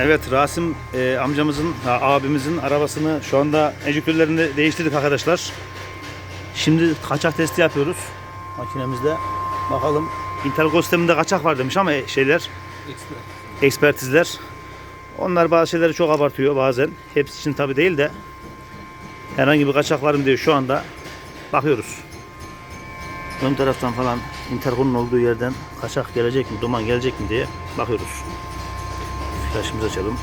Evet Rasim e, amcamızın, abimizin arabasını şu anda enjektörlerini değiştirdik arkadaşlar. Şimdi kaçak testi yapıyoruz makinemizde. Bakalım interkol sisteminde kaçak var demiş ama e, şeyler ekspertizler. Onlar bazı şeyleri çok abartıyor bazen. Hepsi için tabi değil de herhangi bir kaçak var mı diye şu anda bakıyoruz. Ön taraftan falan interkolun olduğu yerden kaçak gelecek mi, duman gelecek mi diye bakıyoruz. Flaşımızı açalım.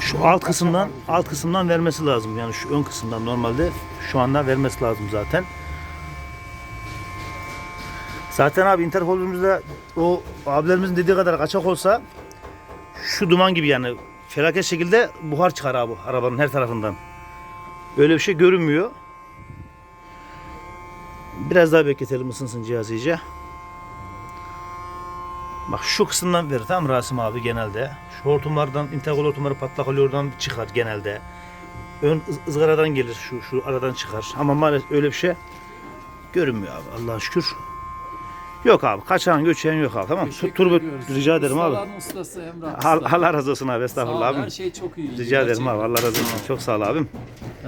Şu alt kısımdan alt kısımdan vermesi lazım. Yani şu ön kısımdan normalde şu anda vermesi lazım zaten. Zaten abi interkolümüzde o abilerimizin dediği kadar kaçak olsa şu duman gibi yani felaket şekilde buhar çıkar abi arabanın her tarafından. Öyle bir şey görünmüyor. Biraz daha bekletelim ısınsın cihaz iyice. Bak şu kısımdan verir mı Rasim abi genelde. Şu hortumlardan, interkol hortumları patlak oluyor oradan çıkar genelde. Ön ız- ızgaradan gelir şu şu aradan çıkar. Ama maalesef öyle bir şey görünmüyor abi Allah'a şükür. Yok abi kaçan göçen yok abi tamam? Teşekkür Turbo ediyoruz. rica ederim abi. Ustaların ustası Emrah Al- Usta. Allah razı olsun abi Sağ ol, estağfurullah abim. Her şey çok iyi. Rica ederim abi Allah razı olsun. Çok sağ ol abim.